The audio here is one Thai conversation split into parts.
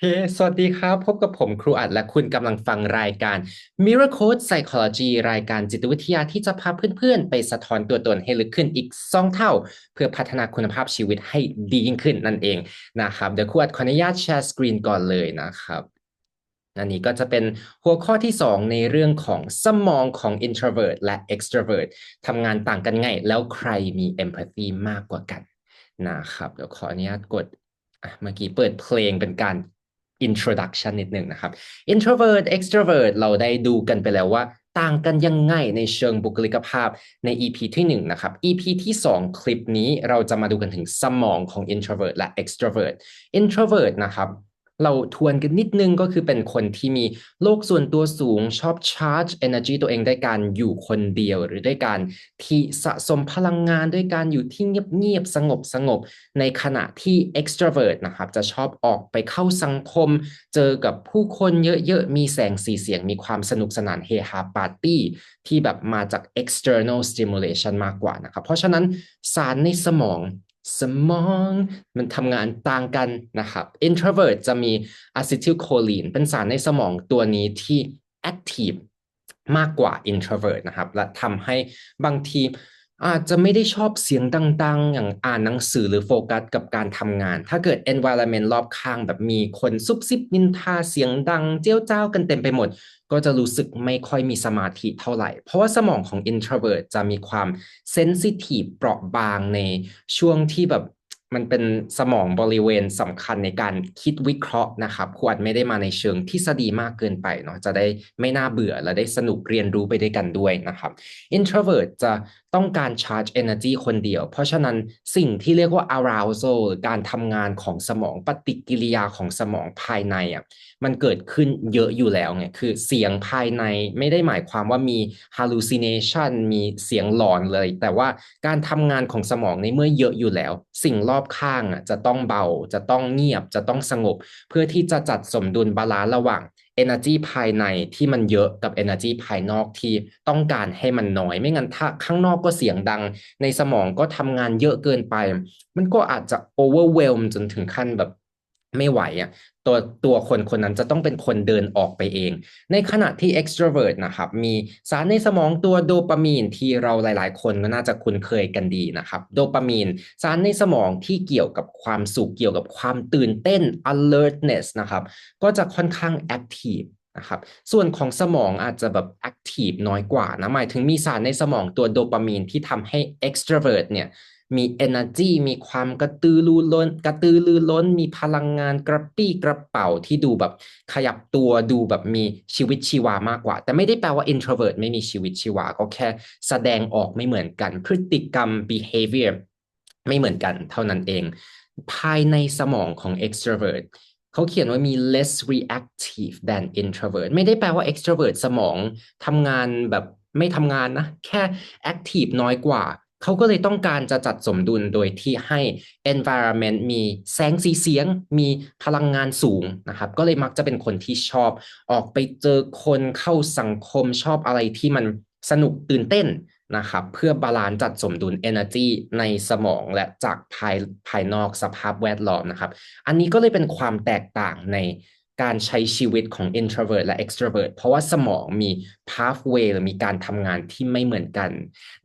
เค สวัสดีครับ พบกับผมครูอัดและคุณกำลังฟังรายการ Mirror Code Psychology รายการจิตวิทยาที่จะพาเพื่อนๆ ไปสะท้อนตัวตนให้ลึกขึ้นอีกสองเท่า เพื่อพัฒนาคุณภาพชีวิตให้ดียิ่งขึ้นนั่นเองนะครับ เดี๋ยวครูอัดขออนุญาตแชร์สกรีนก่อนเลยนะครับอันนี้ก็จะเป็นหัวข้อที่ 2 ในเรื่องของสมองของ introvert และ extrovert ทำงานต่างกันไง แล้วใครมี empathy มากกว่ากันนะครับ เดี๋ยวขออนุญาตกดเมื่อกี้เปิดเพลงเป็นการ introduction นิดหนึ่งนะครับ introvert extrovert เราได้ดูกันไปแล้วว่า ต่างกันยังไงในเชิงบุคลิกภาพใน EP ที่1นะครับ EP ที่ 2 คลิปนี้เราจะมาดูกันถึงสมองของ introvert และ extrovert introvert นะครับ เราทวนกันนิดนึงก็คือเป็นคนที่มีโลกส่วนตัวสูงชอบชาร์จ energy ตัวเองด้วยการอยู่คนเดียว หรือด้วยการที่สะสมพลังงานด้วยการอยู่ที่เงียบๆสงบสงบ ในขณะที่ extrovert นะครับจะชอบออกไปเข้าสังคม เจอกับผู้คนเยอะๆ มีแสงสีเสียงมีความสนุกสนานเฮฮาปาร์ตี้ที่แบบมาจาก external stimulation มากกว่านะครับ เพราะฉะนั้นสารในสมอง สมองมันทำงานต่างกันนะครับ introvert จะมี acetylcholine เป็นสารในสมองตัวนี้ที่ active มากกว่า introvert นะครับ และทำให้บางที อาจจะไม่ได้ชอบเสียงดัง ๆ อย่างอ่านหนังสือหรือโฟกัสกับการทำงาน ถ้าเกิด environment รอบข้างแบบมีคนซุบซิบนินทาเสียงดัง เจ้าเจ้ากันเต็มไปหมด ก็จะรู้สึกไม่ค่อยมีสมาธิเท่าไหร่ เพราะว่าสมองของ introvert จะมีความเซนซิทีฟเปราะบางในช่วงที่แบบ มันเป็นสมองบริเวณสำคัญในการคิดวิเคราะห์นะครับครูอัดไม่ได้มาในเชิงทฤษฎีมากเกินไปเนาะจะได้ไม่น่าเบื่อและได้สนุกเรียนรู้ไปด้วยกันด้วยนะครับ introvert จะต้องการ charge energy คนเดียว เพราะฉะนั้นสิ่งที่เรียกว่า arousal การทำงานของสมองปฏิกิริยาของสมองภายในอะมันเกิดขึ้นเยอะอยู่แล้วไงคือเสียงภายในไม่ได้หมายความว่ามี hallucination มีเสียงหลอนเลย แต่ว่าการทำงานของสมองในเมื่อเยอะอยู่แล้ว สิ่งรอบอบข้างอะจะต้องเบา จะต้องเงียบจะต้องสงบ เพื่อที่จะจัดสมดุลบาลานซ์ระหว่าง energy ภายในที่มันเยอะกับ energy ภายนอกที่ต้องการให้มันน้อย ไม่งั้นถ้าข้างนอกก็เสียงดัง ในสมองก็ทำงานเยอะเกินไป มันก็อาจจะ overwhelm จนถึงขั้นแบบ ไม่ไหวอะตัวตัวคนคนนั้นจะต้องเป็นคนเดินออกไปเอง ในขณะที่ extrovert นะครับ มีสารในสมองตัวโดปามีนที่เราหลาย ๆ คนก็น่าจะคุ้นเคยกันดีนะครับ โดปามีนสารในสมองที่เกี่ยวกับความสุขเกี่ยวกับความตื่นเต้น alertness นะครับ ก็จะค่อนข้าง active นะครับส่วนของสมองอาจจะแบบ active น้อยกว่านะหมายถึงมีสารในสมองตัวโดปามีนที่ทำให้ extrovert เนี่ย มี energy มีความกระตือรือร้น กระตือรือร้น มีพลังงานกระปี้กระเป๋าที่ดูแบบขยับตัวดูแบบมีชีวิตชีวามากกว่า แต่ไม่ได้แปลว่า introvert ไม่มีชีวิตชีวา ก็แค่แสดงออกไม่เหมือนกัน พฤติกรรม behavior ไม่เหมือนกันเท่านั้นเอง ภายในสมองของ extrovert เขาเขียนว่ามี less reactive than introvert ไม่ได้แปลว่า extrovert สมองทำงานแบบไม่ทำงานนะ แค่ active น้อยกว่า เขาก็เลยต้องการจะจัดสมดุลโดยที่ให้ environment มีแสงสีเสียง มีพลังงานสูงนะครับ ก็เลยมักจะเป็นคนที่ชอบออกไปเจอคนเข้าสังคมชอบอะไรที่มันสนุกตื่นเต้นนะครับ เพื่อบาลานซ์จัดสมดุล energy ในสมองและจากภายภายนอกสภาพแวดล้อมนะครับ อันนี้ก็เลยเป็นความแตกต่างใน การใช้ชีวิตของ introvert และ extrovert เพราะว่าสมองมี pathway หรือมีการทำงานที่ไม่เหมือนกัน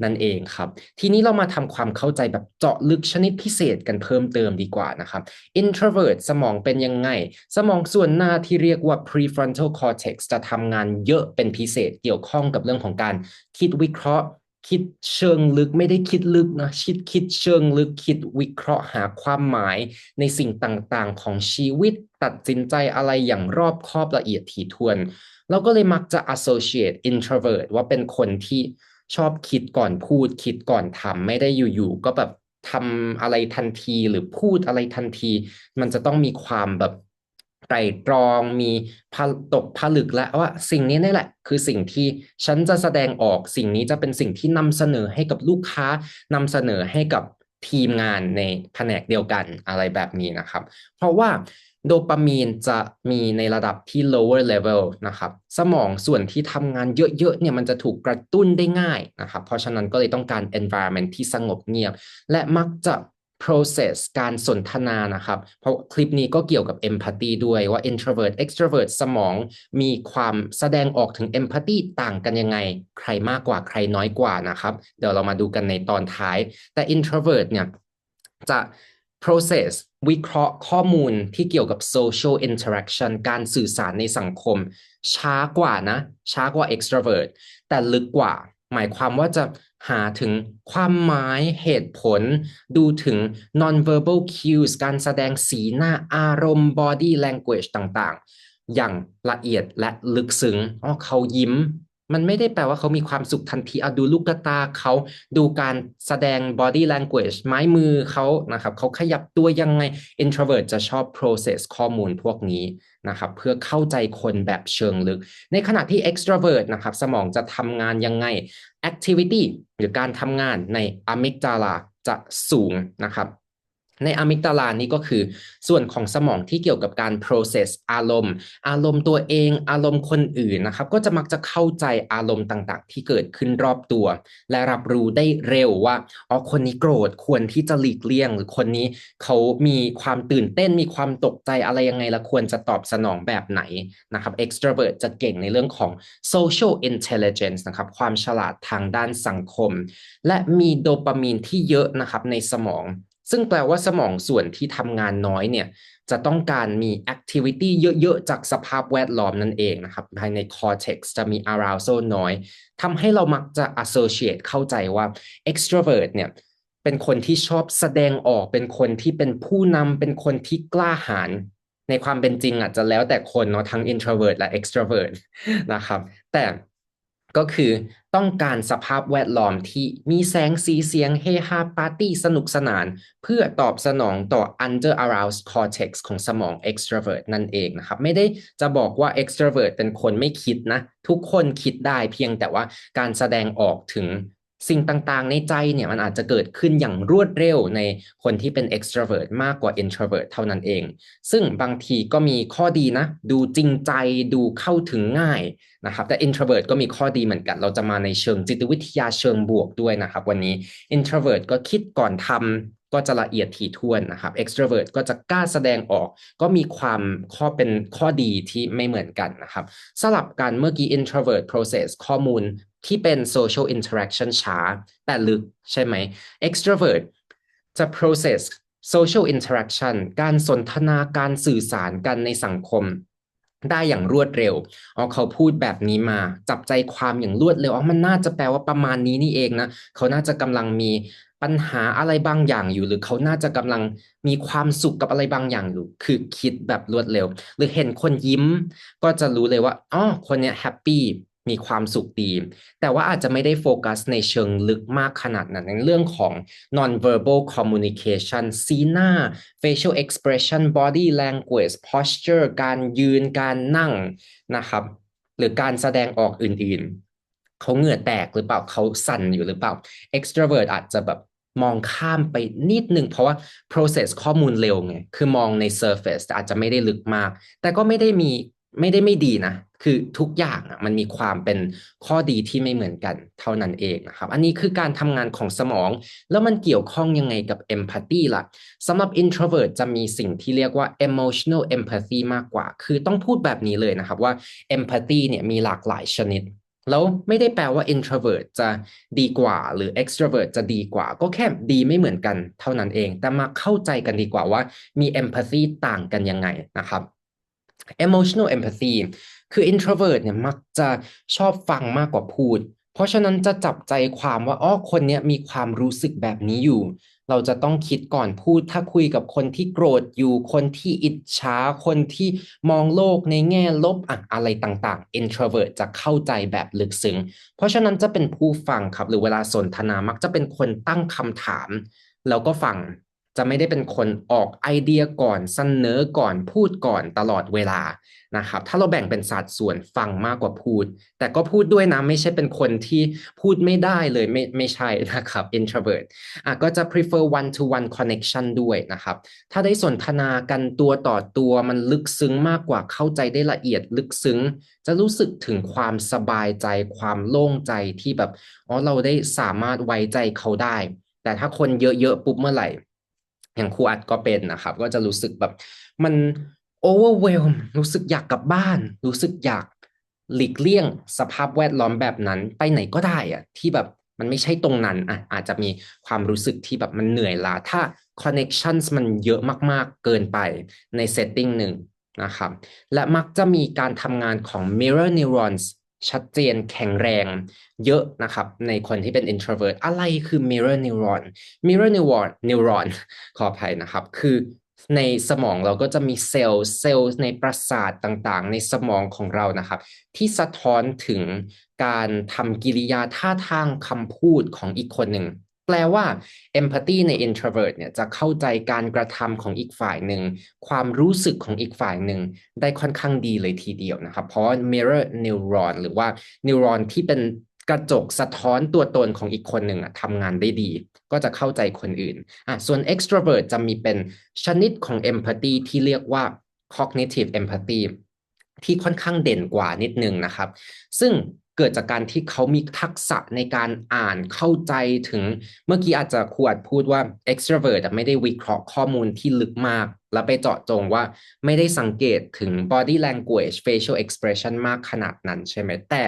นั่นเองครับ ทีนี้เรามาทำความเข้าใจแบบเจาะลึกชนิดพิเศษกันเพิ่มเติมดีกว่านะครับ introvert สมองเป็นยังไง สมองส่วนหน้าที่เรียกว่า prefrontal cortex จะทำงานเยอะเป็นพิเศษเกี่ยวข้องกับเรื่องของการคิดวิเคราะห์ คิดเชิงลึกไม่ได้คิดลึกนะคิดคิดเชิงลึกคิดวิเคราะห์หาความหมายในสิ่งต่างๆ ของชีวิตตัดสินใจอะไรอย่างรอบคอบละเอียดถี่ถ้วนเราก็เลยมักจะ associate introvert ว่าเป็นคนที่ชอบคิดก่อนพูด คิดก่อนทำไม่ได้อยู่ๆก็แบบทำอะไรทันทีหรือพูดอะไรทันที มันจะต้องมีความแบบ ไตรตรองมีตกผลึกแล้วว่าสิ่งนี้นี่แหละ คือสิ่งที่ฉันจะแสดงออกสิ่งนี้จะเป็นสิ่งที่นำเสนอให้กับลูกค้านำเสนอให้กับทีมงานในแผนกเดียวกันอะไรแบบนี้นะครับ เพราะว่าโดปามีนจะมีในระดับที่ lower level นะครับ สมองส่วนที่ทำงานเยอะๆเนี่ยมันจะถูกกระตุ้นได้ง่ายนะครับ เพราะฉะนั้นก็เลยต้องการ environment ที่สงบเงียบ และมักจะ process การสนทนานะครับ เพราะคลิปนี้ก็เกี่ยวกับ empathy ด้วยว่า introvert extrovert สมองมีความแสดงออกถึง empathy ต่างกันยังไง ใครมากกว่าใครน้อยกว่านะครับ เดี๋ยวเรามาดูกันในตอนท้าย แต่ introvert เนี่ยจะ process วิเคราะห์ข้อมูลที่เกี่ยวกับ social interaction การสื่อสารในสังคม ช้ากว่านะ ช้ากว่า extrovert แต่ลึกกว่า หมายความว่าจะ หาถึงความหมายเหตุผล ดูถึง non-verbal cues การแสดงสีหน้าอารมณ์ body language ต่างๆ อย่างละเอียดและลึกซึ้งอ๋อเขายิ้ม มันไม่ได้แปลว่าเขามีความสุขทันทีเอาดูลูกตาเขาดูการแสดง body language ไม้มือเขานะครับเขาขยับตัวยังไง introvert จะชอบ process ข้อมูลพวกนี้นะครับเพื่อเข้าใจคนแบบเชิงลึก ในขณะที่ extrovert นะครับสมองจะทำงานยังไง activity หรือการทำงานใน amygdala จะสูงนะครับ ในอะมิกดาลานี่ก็คือส่วนของสมองที่เกี่ยวกับการ process อารมณ์ อารมณ์ตัวเอง อารมณ์คนอื่นนะครับ ก็จะมักจะเข้าใจอารมณ์ต่างๆ ที่เกิดขึ้นรอบตัว และรับรู้ได้เร็วว่าอ๋อคนนี้โกรธควรที่จะหลีกเลี่ยง หรือคนนี้เขามีความตื่นเต้นมีความตกใจอะไรยังไงและควรจะตอบสนองแบบไหนนะครับ extrovert จะเก่งในเรื่องของ social intelligence นะครับความฉลาดทางด้านสังคม และมีโดปามีนที่เยอะนะครับในสมอง ซึ่งแปลว่าสมองส่วนที่ทำงานน้อยเนี่ยจะต้องการมี activity เยอะๆ จากสภาพแวดล้อมนั่นเองนะครับ ภายใน cortex จะมี arousal น้อยทำให้เรามักจะ associate เข้าใจว่า extrovert เนี่ยเป็นคนที่ชอบแสดงออกเป็นคนที่เป็นผู้นำเป็นคนที่กล้าหาญในความเป็นจริงอาจจะแล้วแต่คนเนาะทั้ง introvert และ extrovert นะครับ แต่ ก็คือต้องการสภาพแวดล้อมที่มีแสงสีเสียงเฮฮาปาร์ตี้สนุกสนาน เพื่อตอบสนองต่อ under aroused cortex ของสมอง extravert นั่นเองนะครับ ไม่ได้จะบอกว่า extravert เป็นคนไม่คิดนะ ทุกคนคิดได้เพียงแต่ว่าการแสดงออกถึง สิ่งต่างๆ ในใจเนี่ยมันอาจจะเกิดขึ้นอย่างรวดเร็วในคนที่เป็น extrovert มากกว่า introvert เท่านั้นเอง ซึ่งบางทีก็มีข้อดีนะ ดูจริงใจดูเข้าถึงง่ายนะครับแต่ introvert ก็มีข้อดีเหมือนกัน เราจะมาในเชิงจิตวิทยาเชิงบวกด้วยนะครับวันนี้ introvert ก็คิดก่อนทำก็จะละเอียดถี่ถ้วนนะครับ extrovert ก็จะกล้าแสดงออก ก็มีความข้อเป็นข้อดีที่ไม่เหมือนกันนะครับสลับกันเมื่อกี้ introvert process ข้อมูล ที่เป็น social interaction ช้า แต่ลึกใช่ไหม extrovert จะ process social interaction การสนทนาการสื่อสารกันในสังคม ได้อย่างรวดเร็วอ๋อเขาพูดแบบนี้มา จับใจความอย่างรวดเร็วอ๋อมันน่าจะแปลว่าประมาณนี้นี่เองนะ เขาน่าจะกำลังมีปัญหาอะไรบางอย่างอยู่ หรือเขาน่าจะกำลังมีความสุขกับอะไรบางอย่างอยู่ คือคิดแบบรวดเร็ว หรือเห็นคนยิ้ม ก็จะรู้เลยว่าอ๋อคนเนี้ยแฮปปี้ มีความสุขดี แต่ว่าอาจจะไม่ได้โฟกัสในเชิงลึกมากขนาดนั้นในเรื่องของ non-verbal communication สีหน้า facial expression body language posture การยืนการนั่งนะครับ หรือการแสดงออกอื่นๆ เขาเหงื่อแตกหรือเปล่าเขาสั่นอยู่หรือเปล่า extrovert อาจจะแบบมองข้ามไปนิดนึงเพราะว่า process ข้อมูลเร็วไง คือมองใน surface แต่อาจจะไม่ได้ลึกมาก แต่ก็ไม่ได้มี ไม่ได้ไม่ดีนะ คือทุกอย่างอะมันมีความเป็นข้อดีที่ไม่เหมือนกันเท่านั้นเองนะครับ อันนี้คือการทำงานของสมอง แล้วมันเกี่ยวข้องยังไงกับ empathy ล่ะสำหรับ introvert จะมีสิ่งที่เรียกว่า emotional empathy มากกว่า คือต้องพูดแบบนี้เลยนะครับว่า empathy เนี่ยมีหลากหลายชนิดแล้วไม่ได้แปลว่า introvert จะดีกว่า หรือ extrovert จะดีกว่า ก็แค่ดีไม่เหมือนกันเท่านั้นเอง แต่มาเข้าใจกันดีกว่าว่ามี empathy ต่างกันยังไงนะครับ emotional empathy คือ introvert เนี่ยมักจะชอบฟังมากกว่าพูด เพราะฉะนั้นจะจับใจความว่าอ๋อคนเนี้ยมีความรู้สึกแบบนี้อยู่ เราจะต้องคิดก่อนพูดถ้าคุยกับคนที่โกรธอยู่ คนที่อิจฉาคนที่มองโลกในแง่ลบอะอะไรต่างๆ introvert จะเข้าใจแบบลึกซึ้ง เพราะฉะนั้นจะเป็นผู้ฟังครับ หรือเวลาสนทนามักจะเป็นคนตั้งคำถาม แล้วก็ฟัง จะไม่ได้เป็นคนออกไอเดียก่อนเสนอก่อนพูดก่อนตลอดเวลานะครับ ถ้าเราแบ่งเป็นสัดส่วนฟังมากกว่าพูด แต่ก็พูดด้วยนะ ไม่ใช่เป็นคนที่พูดไม่ได้เลยไม่ไม่ใช่นะครับ introvert อะก็จะ prefer one to one connection ด้วยนะครับ ถ้าได้สนทนากันตัวต่อตัวมันลึกซึ้งมากกว่าเข้าใจได้ละเอียดลึกซึ้ง จะรู้สึกถึงความสบายใจความโล่งใจที่แบบอ๋อเราได้สามารถไว้ใจเขาได้ แต่ถ้าคนเยอะๆปุ๊บเมื่อไหร่ อย่างครูอัดก็เป็นนะครับ ก็จะรู้สึกแบบมัน overwhelm รู้สึกอยากกลับบ้าน รู้สึกอยากหลีกเลี่ยงสภาพแวดล้อมแบบนั้นไปไหนก็ได้อะที่แบบมันไม่ใช่ตรงนั้นอะอาจจะมีความรู้สึกที่แบบมันเหนื่อยล้าถ้า connections มันเยอะมากๆเกินไปใน setting หนึ่งนะครับ และมักจะมีการทำงานของ mirror neurons ชัดเจนแข็งแรงเยอะนะครับ ในคนที่เป็น introvert อะไรคือ mirror neuron mirror neuron neuron ขออภัยนะครับ คือในสมองเราก็จะมีเซลล์เซลล์ในประสาทต่างๆ ในสมองของเรานะครับ ที่สะท้อนถึงการทำกิริยาท่าทางคำพูดของอีกคนหนึ่ง แปลว่า empathy ใน introvert เนี่ยจะเข้าใจการกระทำของอีกฝ่ายหนึ่ง ความรู้สึกของอีกฝ่ายหนึ่ง ได้ค่อนข้างดีเลยทีเดียวนะครับ เพราะ mirror neuron หรือว่า neuron ที่เป็นกระจกสะท้อนตัวตนของอีกคนหนึ่งทำงานได้ดี ก็จะเข้าใจคนอื่นอะส่วน extrovert จะมีเป็นชนิดของ empathy ที่เรียกว่า cognitive empathy ที่ค่อนข้างเด่นกว่านิดนึงนะครับ ซึ่ง เกิดจากการที่เขามีทักษะในการอ่านเข้าใจถึง เมื่อกี้อาจจะขวดพูดว่า extrovert ไม่ได้วิเคราะห์ข้อมูลที่ลึกมาก แล้วไปเจาะจงว่าไม่ได้สังเกตถึง body language facial expression มากขนาดนั้นใช่ไหมแต่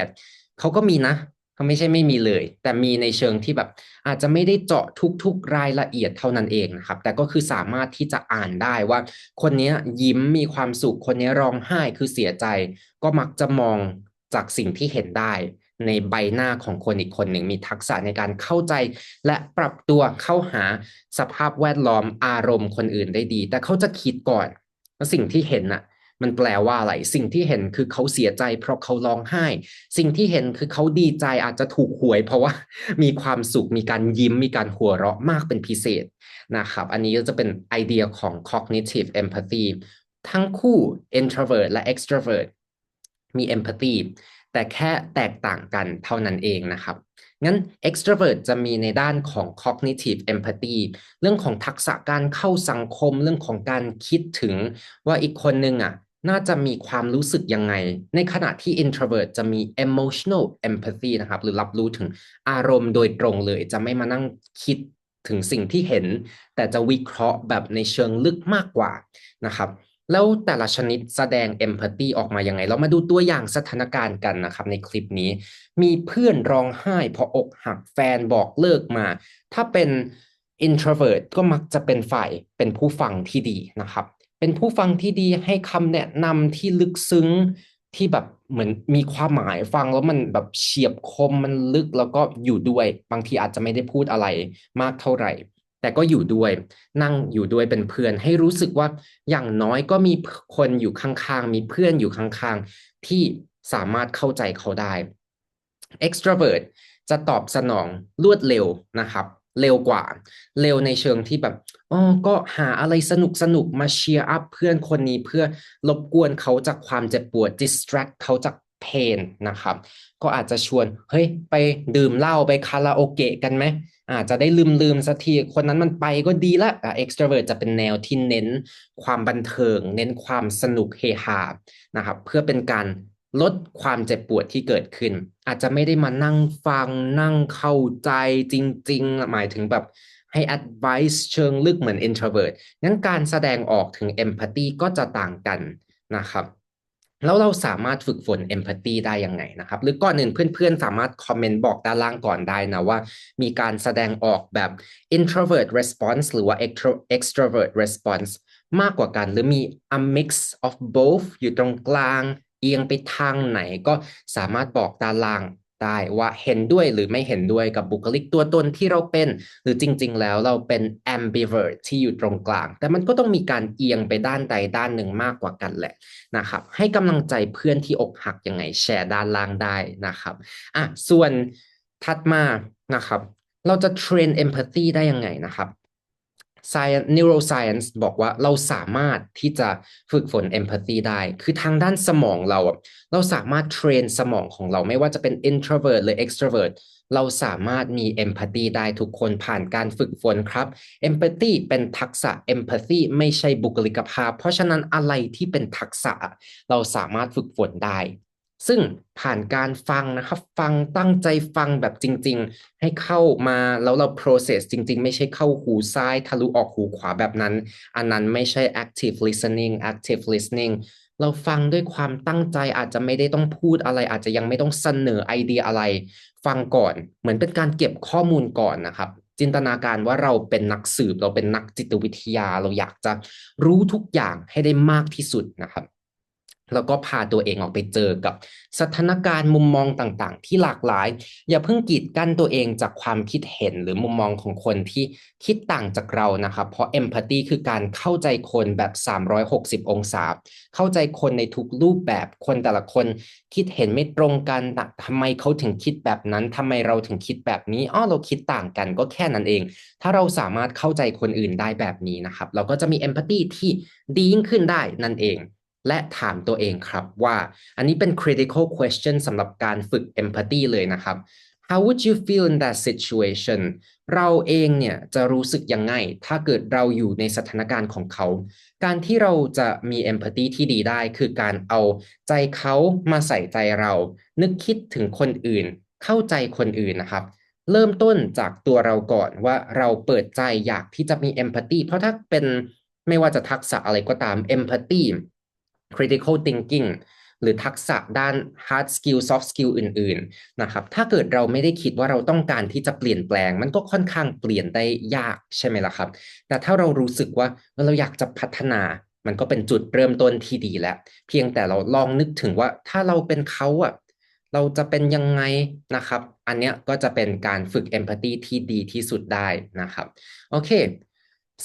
เขาก็มีนะเขาไม่ใช่ไม่มีเลย แต่มีในเชิงที่แบบ อาจจะไม่ได้เจาะทุก ๆ รายละเอียดเท่านั้นเองนะครับ แต่ก็คือสามารถที่จะอ่านได้ว่า คนนี้ยิ้มมีความสุขคนนี้ร้องไห้คือเสียใจ ก็มักจะมอง จากสิ่งที่เห็นได้ในใบหน้าของคนอีกคนหนึ่งมีทักษะในการเข้าใจ และปรับตัวเข้าหาสภาพแวดล้อมอารมณ์คนอื่นได้ดี แต่เขาจะคิดก่อนว่าสิ่งที่เห็นน่ะ มันแปลว่าอะไรสิ่งที่เห็นคือเขาเสียใจ เพราะเขาร้องไห้ สิ่งที่เห็นคือเขาดีใจอาจจะถูกหวย เพราะว่ามีความสุขมีการยิ้มมีการหัวเราะมากเป็นพิเศษนะครับ อันนี้ก็จะเป็นไอเดียของ cognitive empathy ทั้งคู่ introvert และ extrovert มี empathy แต่แค่แตกต่างกันเท่านั้นเองนะครับ งั้น extrovert จะมีในด้านของ cognitive empathy เรื่องของทักษะการเข้าสังคมเรื่องของการคิดถึงว่าอีกคนนึงอะน่าจะมีความรู้สึกยังไง ในขณะที่ introvert จะมี emotional empathy นะครับ หรือรับรู้ถึงอารมณ์โดยตรงเลย จะไม่มานั่งคิดถึงสิ่งที่เห็น แต่จะวิเคราะห์แบบในเชิงลึกมากกว่านะครับ แล้วแต่ละชนิดแสดง empathy ออกมายังไง เรามาดูตัวอย่างสถานการณ์กันนะครับ ในคลิปนี้ มีเพื่อนร้องไห้เพราะอกหักแฟนบอกเลิกมา ถ้าเป็น introvert ก็มักจะเป็นฝ่ายเป็นผู้ฟังที่ดีนะครับ เป็นผู้ฟังที่ดีให้คำแนะนำที่ลึกซึ้งที่แบบเหมือนมีความหมายฟังแล้วมันแบบเฉียบคมมันลึกแล้วก็อยู่ด้วย บางทีอาจจะไม่ได้พูดอะไรมากเท่าไหร่ แต่ก็อยู่ด้วยนั่งอยู่ด้วยเป็นเพื่อน ให้รู้สึกว่าอย่างน้อยก็มีคนอยู่ข้างๆ มีเพื่อนอยู่ข้างๆ ที่สามารถเข้าใจเขาได้ extrovert จะตอบสนองรวดเร็วนะครับ เร็วกว่า เร็วในเชิงที่แบบอ๋อก็หาอะไรสนุกสนุกมาเชียร์อัพเพื่อนคนนี้เพื่อรบกวนเขาจากความเจ็บปวด distract เขาจากเพนนะครับ ก็อาจจะชวนเฮ้ยไปดื่มเหล้าไปคาราโอเกะกันไหม อาจจะได้ลืมลืมสักทีคนนั้นมันไปก็ดีละอะ extrovert จะเป็นแนวที่เน้นความบันเทิง เน้นความสนุกเฮฮานะครับเพื่อเป็นการลดความเจ็บปวดที่เกิดขึ้น อาจจะไม่ได้มานั่งฟังนั่งเข้าใจจริง ๆ หมายถึงแบบให้ advice เชิงลึกเหมือน introvert งั้นการแสดงออกถึง empathy ก็จะต่างกันนะครับ แล้วเราสามารถฝึกฝนเอมพัตตีได้ยังไงนะครับ หรือก่อนอื่นเพื่อนๆ สามารถคอมเมนต์บอกด้านล่างก่อนได้นะว่า มีการแสดงออกแบบ introvert response หรือว่า extrovert response มากกว่ากันหรือมี a mix of both อยู่ตรงกลาง เอียงไปทางไหนก็สามารถบอกด้านล่าง ได้ว่าเห็นด้วยหรือไม่เห็นด้วยกับบุคลิกตัวตนที่เราเป็น หรือจริง ๆ แล้วเราเป็น ambivert ที่อยู่ตรงกลาง แต่มันก็ต้องมีการเอียงไปด้านใดด้านหนึ่งมากกว่ากันแหละนะครับ ให้กำลังใจเพื่อนที่อกหักยังไงแชร์ด้านล่างได้นะครับอะส่วนถัดมานะครับ เราจะเทรน empathy ได้ยังไงนะครับ Science Neuroscience บอกว่าเราสามารถที่จะฝึกฝน empathy ได้ คือทางด้านสมองเรา เราสามารถเทรนสมองของเราไม่ว่าจะเป็น introvert หรือ extrovert เราสามารถมี empathy ได้ทุกคนผ่านการฝึกฝนครับ empathy เป็นทักษะ empathy ไม่ใช่บุคลิกภาพ เพราะฉะนั้นอะไรที่เป็นทักษะ เราสามารถฝึกฝนได้ ซึ่งผ่านการฟังนะครับ ฟังตั้งใจฟังแบบจริง ๆ ให้เข้ามาแล้วเรา process จริง ๆ ไม่ใช่เข้าหูซ้ายทะลุออกหูขวาแบบนั้น อันนั้นไม่ใช่ active listening active listening เราฟังด้วยความตั้งใจอาจจะไม่ได้ต้องพูดอะไร อาจจะยังไม่ต้องเสนอไอเดียอะไร ฟังก่อนเหมือนเป็นการเก็บข้อมูลก่อนนะครับ จินตนาการว่าเราเป็นนักสืบ เราเป็นนักจิตวิทยา เราอยากจะรู้ทุกอย่างให้ได้มากที่สุดนะครับ แล้วก็พาตัวเองออกไปเจอกับสถานการณ์มุมมองต่างๆ ที่หลากหลาย อย่าเพิ่งกีดกั้นตัวเองจากความคิดเห็นหรือมุมมองของคนที่คิดต่างจากเรานะครับเพราะเอมพัตตีคือการเข้าใจคนแบบ 360 องศา เข้าใจคนในทุกรูปแบบคนแต่ละคนคิดเห็นไม่ตรงกันทำไมเขาถึงคิดแบบนั้นทำไมเราถึงคิดแบบนี้อ้อเราคิดต่างกันก็แค่นั้นเอง ถ้าเราสามารถเข้าใจคนอื่นได้แบบนี้นะครับ เราก็จะมีเอมพัตตีที่ดียิ่งขึ้นได้นั่นเอง และถามตัวเองครับว่าอันนี้เป็น critical question สำหรับการฝึก empathy เลยนะครับ how would you feel in that situation เราเองเนี่ยจะรู้สึกยังไง ถ้าเกิดเราอยู่ในสถานการณ์ของเขา การที่เราจะมี empathy ที่ดีได้คือการเอาใจเขามาใส่ใจเรา นึกคิดถึงคนอื่น เข้าใจคนอื่นนะครับเริ่มต้นจากตัวเราก่อนว่าเราเปิดใจอยากที่จะมี empathy เพราะถ้าเป็นไม่ว่าจะทักษะอะไรก็ตาม empathy critical thinking หรือทักษะด้าน hard skill soft skill อื่น ๆ นะครับ ถ้าเกิดเราไม่ได้คิดว่าเราต้องการที่จะเปลี่ยนแปลง มันก็ค่อนข้างเปลี่ยนได้ยากใช่ไหมล่ะครับ แต่ถ้าเรารู้สึกว่าเราอยากจะพัฒนา มันก็เป็นจุดเริ่มต้นที่ดีแล้ว เพียงแต่เราลองนึกถึงว่าถ้าเราเป็นเขาอะเราจะเป็นยังไงนะครับ อันเนี้ยก็จะเป็นการฝึก empathy ที่ดีที่สุดได้นะครับ โอเค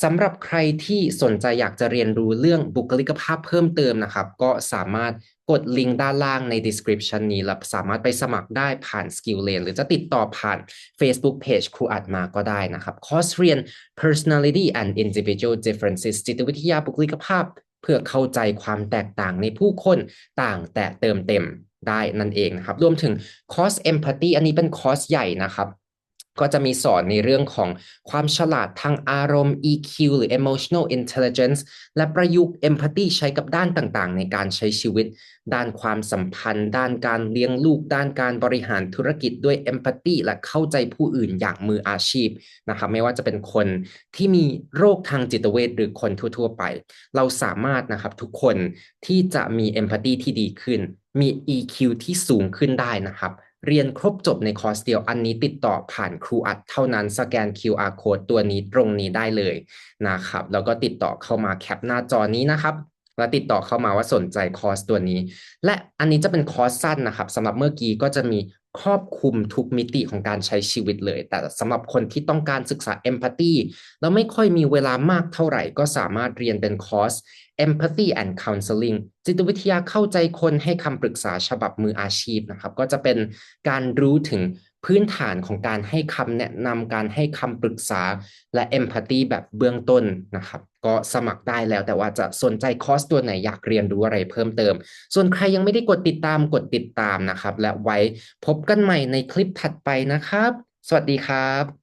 สำหรับใครที่สนใจอยากจะเรียนรู้เรื่องบุคลิกภาพเพิ่มเติมนะครับ ก็สามารถกดลิงก์ด้านล่างใน description นี้แล้วสามารถไปสมัครได้ผ่าน Skill Lane หรือจะติดต่อผ่าน Facebook Page ครูอัดมาก็ได้นะครับ คอร์สเรียน personality and individual differences จิตวิทยาบุคลิกภาพ เพื่อเข้าใจความแตกต่างในผู้คนต่างแต่เติมเต็มได้นั่นเองนะครับ รวมถึงคอร์ส empathy อันนี้เป็นคอร์สใหญ่นะครับ ก็จะมีสอนในเรื่องของความฉลาดทางอารมณ์ EQ หรือ emotional intelligence และประยุกต์ empathy ใช้กับด้านต่างๆ ในการใช้ชีวิต ด้านความสัมพันธ์ ด้านการเลี้ยงลูก ด้านการบริหารธุรกิจด้วย empathy และเข้าใจผู้อื่นอย่างมืออาชีพนะครับไม่ว่าจะเป็นคนที่มีโรคทางจิตเวชหรือคนทั่ว ๆ ไป เราสามารถนะครับทุกคนที่จะมี empathy ที่ดีขึ้น มี EQ ที่สูงขึ้นได้นะครับ เรียนครบจบในคอร์สเดียวอันนี้ติดต่อผ่านครูอัดเท่านั้นสแกน QR code ตัวนี้ตรงนี้ได้เลยนะครับ แล้วก็ติดต่อเข้ามาแคปหน้าจอนี้นะครับแล้วติดต่อเข้ามาว่าสนใจคอร์สตัวนี้ และอันนี้จะเป็นคอร์สสั้นนะครับสำหรับเมื่อกี้ก็จะมี ครอบคลุมทุกมิติของการใช้ชีวิตเลย แต่สำหรับคนที่ต้องการศึกษา empathy แล้วไม่ค่อยมีเวลามากเท่าไหร่ ก็สามารถเรียนเป็นคอร์ส empathy and counseling จิตวิทยาเข้าใจคนให้คำปรึกษาฉบับมืออาชีพนะครับ ก็จะเป็นการรู้ถึง พื้นฐานของการให้คำแนะนำการให้คำปรึกษาและ empathy แบบเบื้องต้นนะครับ ก็สมัครได้แล้วแต่ว่าจะสนใจคอร์สตัวไหนอยากเรียนรู้อะไรเพิ่มเติม ส่วนใครยังไม่ได้กดติดตามกดติดตามนะครับ และไว้พบกันใหม่ในคลิปถัดไปนะครับ สวัสดีครับ